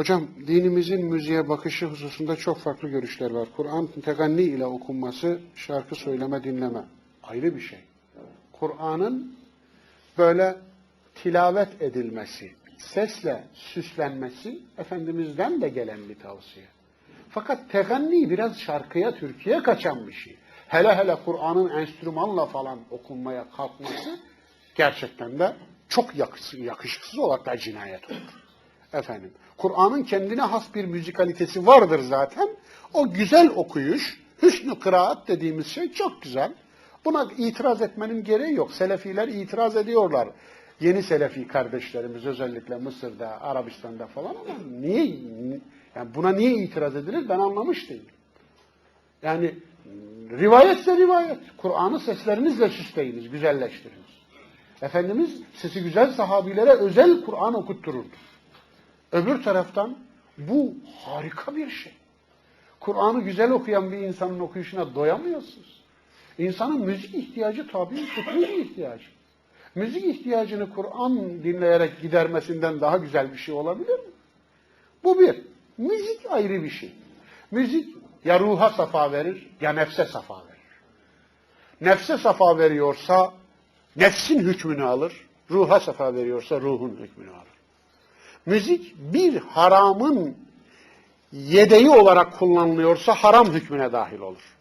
Hocam dinimizin müziğe bakışı hususunda çok farklı görüşler var. Kur'an teganni ile okunması, şarkı söyleme, dinleme ayrı bir şey. Kur'an'ın böyle tilavet edilmesi, sesle süslenmesi Efendimiz'den de gelen bir tavsiye. Fakat teganni biraz şarkıya, türküye kaçan bir şey. Hele hele Kur'an'ın enstrümanla falan okunmaya kalkması gerçekten de çok yakışıksız, olarak da cinayet olur. Efendim, Kur'an'ın kendine has bir müzikalitesi vardır zaten. O güzel okuyuş, hüsnü kıraat dediğimiz şey çok güzel. Buna itiraz etmenin gereği yok. Selefiler itiraz ediyorlar. Yeni Selefi kardeşlerimiz özellikle Mısır'da, Arabistan'da falan ama niye yani buna niye itiraz edilir ben anlamış değilim. Yani rivayetse rivayet. Kur'an'ı seslerinizle süsleyiniz, güzelleştiriniz. Efendimiz sesi güzel sahabilere özel Kur'an okuttururdu. Öbür taraftan bu harika bir şey. Kur'an'ı güzel okuyan bir insanın okuyuşuna doyamıyorsunuz. İnsanın müzik ihtiyacı tabii fıtri bir ihtiyacı. Müzik ihtiyacını Kur'an dinleyerek gidermesinden daha güzel bir şey olabilir mi? Bu bir. Müzik ayrı bir şey. Müzik ya ruha safa verir ya nefse safa verir. Nefse safa veriyorsa nefsin hükmünü alır. Ruha safa veriyorsa ruhun hükmünü alır. Müzik bir haramın yedeği olarak kullanılıyorsa haram hükmüne dahil olur.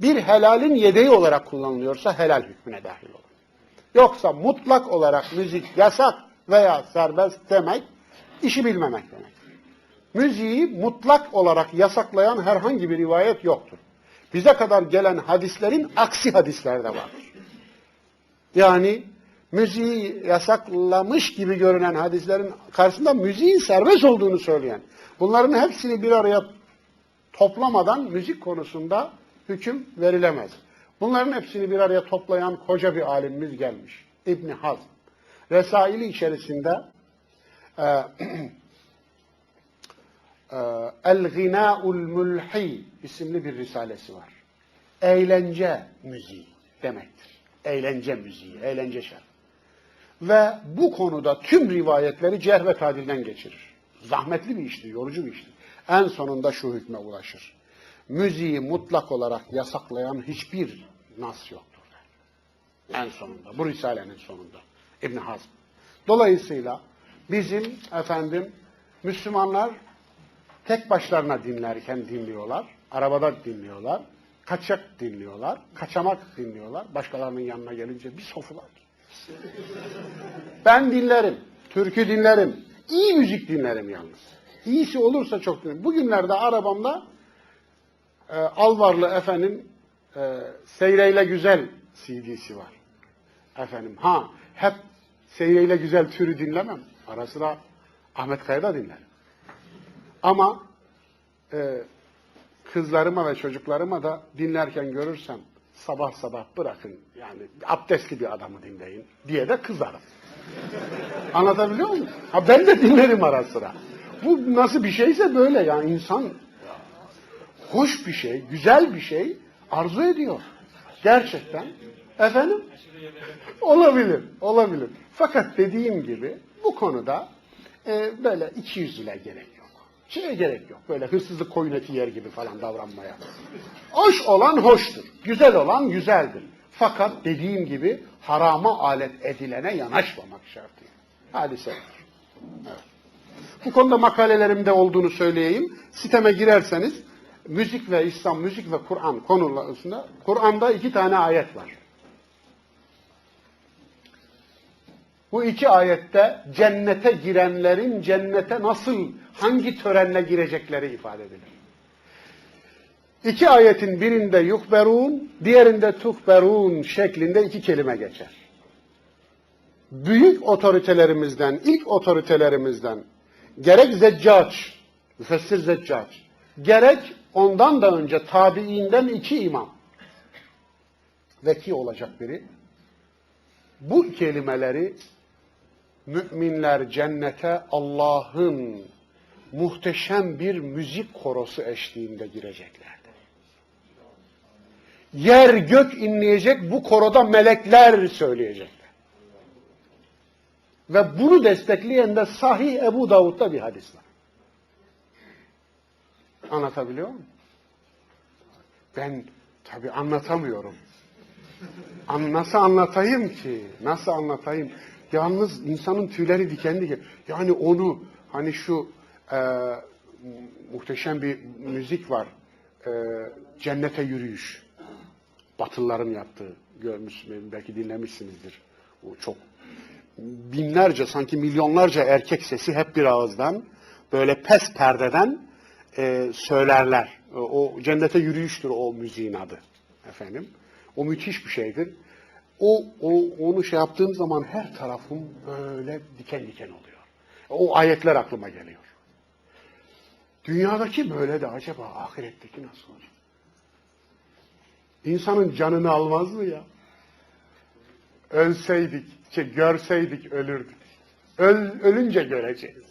Bir helalin yedeği olarak kullanılıyorsa helal hükmüne dahil olur. Yoksa mutlak olarak müzik yasak veya serbest demek işi bilmemek demek. Müziği mutlak olarak yasaklayan herhangi bir rivayet yoktur. Bize kadar gelen hadislerin aksi hadisler de vardır. Yani müziği yasaklamış gibi görünen hadislerin karşısında müziğin serbest olduğunu söyleyen, bunların hepsini bir araya toplamadan müzik konusunda hüküm verilemez. Bunların hepsini bir araya toplayan koca bir alimimiz gelmiş. İbn Hazm. Resaili içerisinde e, e, El-Gina'ul Mulhi isimli bir risalesi var. Eğlence müziği demektir. Eğlence müziği, eğlence şarkı. Ve bu konuda tüm rivayetleri cerh ve tadilden geçirir. Zahmetli bir iştir, yorucu bir iştir. En sonunda şu hükme ulaşır. Müziği mutlak olarak yasaklayan hiçbir nas yoktur. En sonunda, bu risalenin sonunda. İbn Hazm. Dolayısıyla bizim efendim Müslümanlar tek başlarına dinlerken dinliyorlar, arabada dinliyorlar, kaçak dinliyorlar, kaçamak dinliyorlar. Başkalarının yanına gelince bir sofular. Ben dinlerim, türkü dinlerim, iyi müzik dinlerim yalnız. İyisi olursa çok dinlerim. Bugünlerde arabamda e, Alvarlı efendim e, Seyreyle Güzel CD'si var. Efendim ha hep Seyreyle Güzel türü dinlemem. Ara sıra Ahmet Kaya'da dinlerim. Ama e, kızlarıma ve çocuklarıma da dinlerken görürsem sabah sabah bırakın yani abdestli bir adamı dinleyin diye de kızarım. Anlatabiliyor muyum? Ha ben de dinlerim ara sıra. Bu nasıl bir şeyse böyle yani insan hoş bir şey, güzel bir şey arzu ediyor. Gerçekten. Efendim? Olabilir, olabilir. Fakat dediğim gibi bu konuda e, böyle iki yüzlüler gerek yok. Şeye gerek yok. Böyle hırsızlık koyun yer gibi falan davranmaya. Hoş olan hoştur. Güzel olan güzeldir. Fakat dediğim gibi harama alet edilene yanaşmamak şartıyla. Hadisedir. Evet. Bu konuda makalelerimde olduğunu söyleyeyim. Siteme girerseniz müzik ve İslam, müzik ve Kur'an konularında Kur'an'da iki tane ayet var. Bu iki ayette cennete girenlerin cennete nasıl, hangi törenle girecekleri ifade edilir. İki ayetin birinde yukberun, diğerinde tukberun şeklinde iki kelime geçer. Büyük otoritelerimizden, ilk otoritelerimizden gerek Zeccac, müfessir Zeccac, gerek ondan da önce tabiinden iki imam, veki olacak biri, bu kelimeleri müminler cennete Allah'ın muhteşem bir müzik korosu eşliğinde gireceklerdi. Yer gök inleyecek, bu koroda melekler söyleyecekler. Ve bunu destekleyen de sahih Ebu Davud'da bir hadis var. Anlatabiliyor muyum? Ben tabii anlatamıyorum. An, nasıl anlatayım ki? Nasıl anlatayım? Yalnız insanın tüyleri diken diken. Yani onu hani şu e, muhteşem bir müzik var. E, Cennete Yürüyüş. Batılıların yaptığı. Görmüşsünüz, belki dinlemişsinizdir. O çok binlerce sanki milyonlarca erkek sesi hep bir ağızdan böyle pes perdeden e, söylerler. O, o cennete yürüyüştür o müziğin adı efendim. O müthiş bir şeydir. O, o onu şey yaptığım zaman her tarafım böyle diken diken oluyor. O ayetler aklıma geliyor. Dünyadaki böyle de acaba ahiretteki nasıl olacak? İnsanın canını almaz mı ya? Ölseydik, şey, görseydik ölürdük. Öl, ölünce göreceğiz.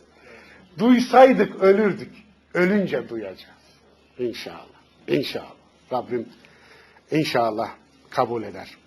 Duysaydık ölürdük. Ölünce duyacağız. İnşallah. İnşallah. Rabbim inşallah kabul eder.